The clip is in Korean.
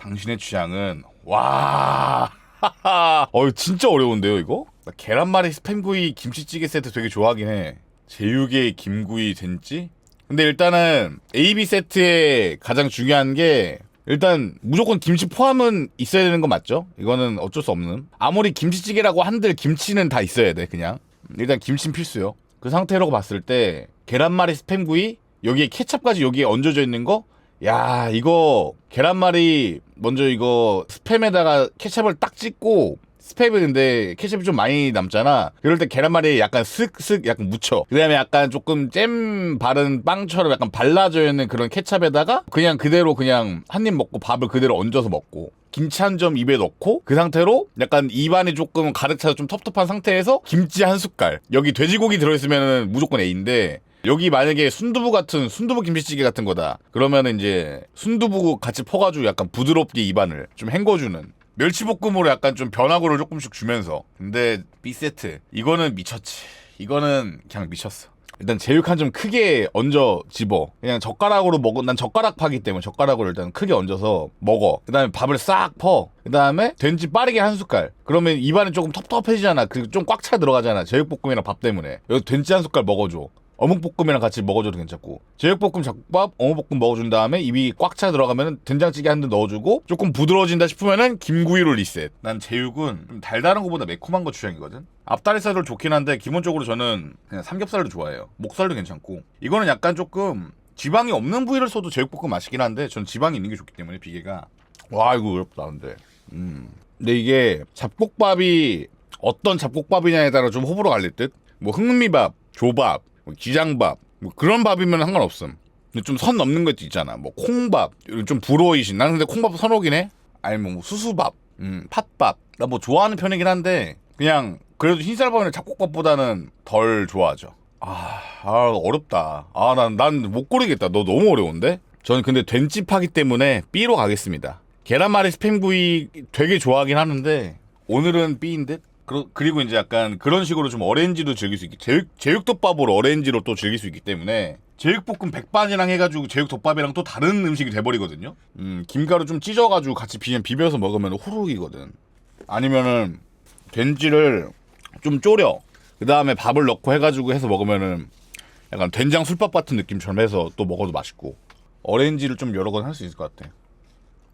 당신의 취향은 와. 어 진짜 어려운데요 이거? 나 계란말이 스팸구이 김치찌개 세트 되게 좋아하긴 해. 제육의 김구이 된지? 근데 일단은 AB 세트의 가장 중요한 게 일단 무조건 김치 포함은 있어야 되는 거 맞죠? 이거는 어쩔 수 없는. 아무리 김치찌개라고 한들 김치는 다 있어야 돼 그냥. 일단 김치는 필수요. 그 상태로 봤을 때 계란말이 스팸구이 여기에 케찹까지 여기에 얹어져 있는 거. 야 이거 계란말이 먼저 이거 스팸에다가 케찹을 딱 찍고 스팸이 근데 케첩이 좀 많이 남잖아. 그럴 때 계란말이 약간 슥슥 약간 묻혀. 그 다음에 약간 조금 잼 바른 빵처럼 약간 발라져 있는 그런 케찹에다가 그냥 그대로 그냥 한 입 먹고 밥을 그대로 얹어서 먹고. 김치 한 점 입에 넣고 그 상태로 약간 입안이 조금 가득 차서 좀 텁텁한 상태에서 김치 한 숟갈 여기 돼지고기 들어있으면 무조건 A인데 여기 만약에 순두부 같은 순두부 김치찌개 같은 거다. 그러면 이제 순두부 같이 퍼가지고 약간 부드럽게 입안을 좀 헹궈주는 멸치볶음으로 약간 좀 변화구를 조금씩 주면서. 근데 B세트. 이거는 미쳤지. 이거는 그냥 미쳤어. 일단 제육 한점 크게 얹어 집어. 그냥 젓가락으로 먹어. 난 젓가락 파기 때문에 젓가락으로 일단 크게 얹어서 먹어. 그 다음에 밥을 싹 퍼 그 다음에 된지 빠르게 한 숟갈. 그러면 입안이 조금 텁텁해지잖아. 그리고 좀 꽉 차 들어가잖아. 제육볶음이랑 밥 때문에. 여기 된지 한 숟갈 먹어줘 어묵볶음이랑 같이 먹어줘도 괜찮고 제육볶음 잡곡밥 어묵볶음 먹어준 다음에 입이 꽉 차 들어가면 된장찌개 한 대 넣어주고 조금 부드러워진다 싶으면은 김구이로 리셋. 난 제육은 좀 달달한 것보다 매콤한 거 취향이거든. 앞다리살도 좋긴 한데 기본적으로 저는 그냥 삼겹살도 좋아해요. 목살도 괜찮고. 이거는 약간 조금 지방이 없는 부위를 써도 제육볶음 맛있긴 한데 전 지방이 있는 게 좋기 때문에 비계가. 와 이거 어렵다 근데. 음. 근데 이게 잡곡밥이 어떤 잡곡밥이냐에 따라 좀 호불호 갈릴 듯뭐 흑미밥 조밥 뭐 기장밥 뭐 그런 밥이면 상관없음. 근데 좀 선 넘는 것도 있잖아. 뭐 콩밥 좀 불호이신. 나는 근데 콩밥 선호긴 해. 아니면 뭐 수수밥, 음 팥밥. 나 뭐 좋아하는 편이긴 한데 그냥 그래도 흰쌀밥이나 잡곡밥보다는 덜 좋아하죠. 아, 아 어렵다. 아 난 난 못 고르겠다. 너 너무 어려운데? 저는 근데 된집하기 때문에 B로 가겠습니다. 계란말이 스팸구이 되게 좋아하긴 하는데 오늘은 B인 듯? 그리고 이제 약간 그런 식으로 좀 어렌지도 즐길 수 있기 제육, 제육덮밥으로 어렌지로 또 즐길 수 있기 때문에 제육볶음 백반이랑 해가지고 제육덮밥이랑 또 다른 음식이 돼버리거든요. 음 김가루 좀 찢어가지고 같이 비벼서 먹으면 후루룩이거든. 아니면은 된지를 좀 졸여. 그 다음에 밥을 넣고 해가지고 해서 먹으면은 약간 된장 술밥 같은 느낌처럼 해서 또 먹어도 맛있고. 어렌지를 좀 여러 번할수 있을 것 같아